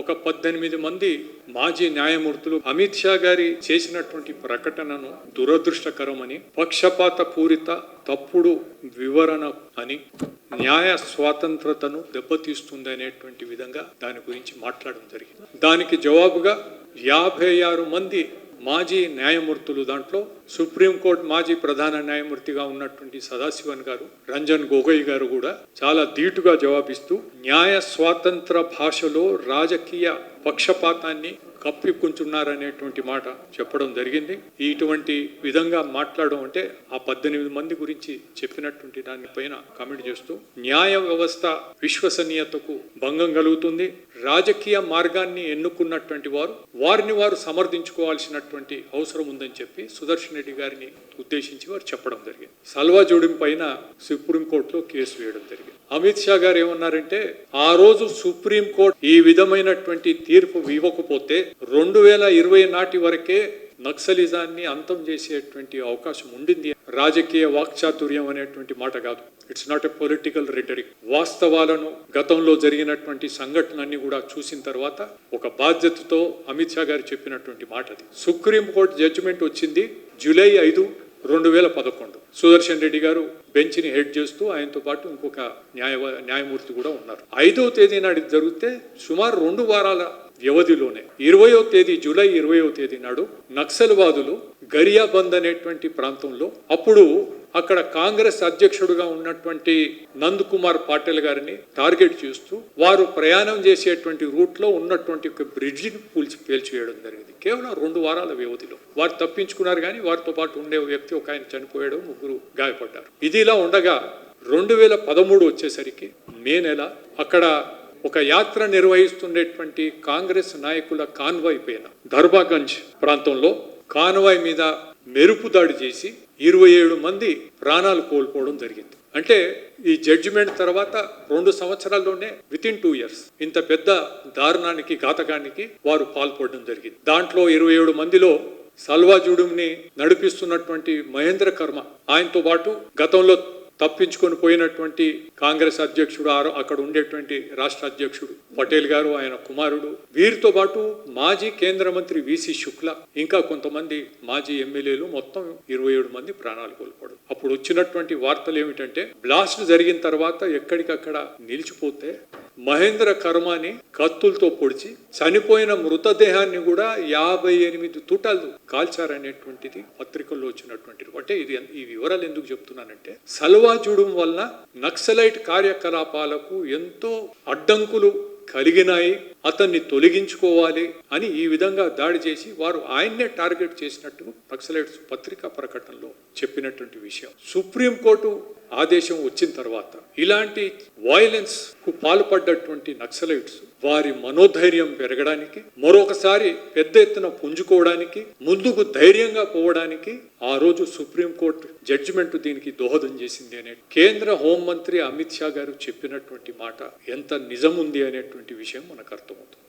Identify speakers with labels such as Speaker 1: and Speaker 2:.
Speaker 1: ఒక పద్దెనిమిది మంది మాజీ న్యాయమూర్తులు అమిత్ షా గారి చేసినటువంటి ప్రకటనను దురదృష్టకరమని పక్షపాత పూరిత తప్పుడు వివరణ అని న్యాయ స్వాతంత్రతను దెబ్బతీస్తుంది అనేటువంటి విధంగా దాని గురించి మాట్లాడడం జరిగింది. దానికి జవాబుగా యాభై ఆరు మంది మాజీ న్యాయమూర్తులు దాంట్లో సుప్రీంకోర్టు మాజీ ప్రధాన న్యాయమూర్తిగా ఉన్నటువంటి సదాశివన్ గారు రంజన్ గొగోయ్ గారు కూడా చాలా ధీటుగా జవాబిస్తూ న్యాయ స్వాతంత్ర భాషలో రాజకీయ పక్షపాతాన్ని కప్పిపుంచున్నారనేటువంటి మాట చెప్పడం జరిగింది. ఇటువంటి విధంగా మాట్లాడడం అంటే ఆ పద్దెనిమిది మంది గురించి చెప్పినటువంటి దానిపైన కామెంట్ చేస్తూ న్యాయ వ్యవస్థ విశ్వసనీయతకు భంగం కలుగుతుంది. రాజకీయ మార్గాన్ని ఎన్నుకున్నటువంటి వారు వారిని వారు సమర్థించుకోవాల్సినటువంటి అవసరం ఉందని చెప్పి సుదర్శన్ రెడ్డి గారిని ఉద్దేశించి వారు చెప్పడం జరిగింది. సల్వా జోడిం పైన సుప్రీంకోర్టులో కేసు వేయడం జరిగింది. అమిత్ షా గారు ఏమన్నారంటే ఆ రోజు సుప్రీంకోర్టు ఈ విధమైనటువంటి తీర్పు ఇవ్వకపోతే రెండు వేల ఇరవై నాటి వరకే నక్సలిజాన్ని అంతం చేసేటువంటి అవకాశం ఉండింది. రాజకీయ వాక్చాతుర్యం అనేటువంటి మాట కాదు. It's not a political rhetoric వాస్తవాలను గతంలో జరిగినటువంటి సంఘటనలన్నీ కూడా చూసిన తర్వాత ఒక బాధ్యతతో అమిత్ షా గారు చెప్పినటువంటి మాట అది సుప్రీంకోర్టు జడ్జిమెంట్ వచ్చింది జూలై ఐదు రెండు వేల పదకొండు. సుదర్శన్ రెడ్డి గారు బెంచ్ని హెడ్ చేస్తూ ఆయనతో పాటు ఇంకొక న్యాయ న్యాయమూర్తి కూడా ఉన్నారు. ఐదవ తేదీ నాడు జరిగితే సుమారు రెండు వారాల వ్యవధిలోనే. ఇరవయో తేదీ జూలై ఇరవయో తేదీ నాడు నక్సల్వాదులు గరియాబంద్ అనేటువంటి ప్రాంతంలో అప్పుడు అక్కడ కాంగ్రెస్ అధ్యక్షుడుగా ఉన్నటువంటి నంద్ కుమార్ పాటిల్ గారిని టార్గెట్ చేస్తూ వారు ప్రయాణం చేసేటువంటి రూట్లో ఉన్నటువంటి ఒక బ్రిడ్జిని పూల్చి పేల్చేయడం జరిగింది. కేవలం రెండు వారాల వ్యవధిలో. వారు తప్పించుకున్నారు కానీ వారితో పాటు ఉండే వ్యక్తి ఒక ఆయన చనిపోయాడు ముగ్గురు గాయపడ్డారు. ఇది ఇలా ఉండగా రెండు వేల పదమూడు వచ్చేసరికి మే నెల అక్కడ ఒక యాత్ర నిర్వహిస్తుండేటువంటి కాంగ్రెస్ నాయకుల కాన్వాయ్ పైన దర్బాగంజ్ ప్రాంతంలో కాన్వాయ్ మీద మెరుపు దాడి చేసి ఇరవై ఏడు మంది ప్రాణాలు కోల్పోవడం జరిగింది. అంటే ఈ జడ్జిమెంట్ తర్వాత రెండు సంవత్సరాల్లోనే విత్ ఇన్ టూ ఇయర్స్ ఇంత పెద్ద దారుణానికి ఘాతకానికి వారు పాల్పడడం జరిగింది. దాంట్లో ఇరవై ఏడు మందిలో సల్వాజుడుని నడిపిస్తున్నటువంటి మహేంద్ర కర్మ ఆయనతో పాటు గతంలో తప్పించుకొని పోయినటువంటి కాంగ్రెస్ అధ్యక్షుడు ఆరో అక్కడ ఉండేటువంటి రాష్ట్ర అధ్యక్షుడు పటేల్ గారు ఆయన కుమారుడు. వీరితో పాటు మాజీ కేంద్ర మంత్రి విసి శుక్ల ఇంకా కొంతమంది మాజీ ఎమ్మెల్యేలు మొత్తం ఇరవై ఏడు మంది ప్రాణాలు కోల్పోవడం. అప్పుడు వచ్చినటువంటి వార్తలు ఏమిటంటే బ్లాస్ట్ జరిగిన తర్వాత ఎక్కడికక్కడ నిలిచిపోతే మహేంద్ర కర్మాని కత్తులతో పొడిచి చనిపోయిన మృతదేహాన్ని కూడా యాభై ఎనిమిది తుటాలు కాల్చారనేటువంటిది పత్రికల్లో వచ్చినటువంటిది. అంటే ఇది ఈ వివరాలు ఎందుకు చెప్తున్నానంటే సల్వా చూడడం వలన నక్సలైట్ కార్యకలాపాలకు ఎంతో అడ్డంకులు కలిగినాయి అతన్ని తొలగించుకోవాలి అని ఈ విధంగా దాడి చేసి వారు ఆయన్నే టార్గెట్ చేసినట్టు నక్సలైట్స్ పత్రికా ప్రకటనలో చెప్పినటువంటి విషయం. సుప్రీంకోర్టు ఆదేశం వచ్చిన తర్వాత ఇలాంటి వయలెన్స్కు పాల్పడ్డటువంటి నక్సలైట్స్ వారి మనోధైర్యం పెరగడానికి మరొకసారి పెద్ద ఎత్తున పుంజుకోవడానికి ముందుకు ధైర్యంగా పోవడానికి ఆ రోజు సుప్రీంకోర్టు జడ్జిమెంట్ దీనికి దోహదం చేసింది అనే కేంద్ర హోంమంత్రి అమిత్ షా గారు చెప్పినటువంటి మాట ఎంత నిజం ఉంది అనేటువంటి విషయం మనకు అర్థమవుతుంది.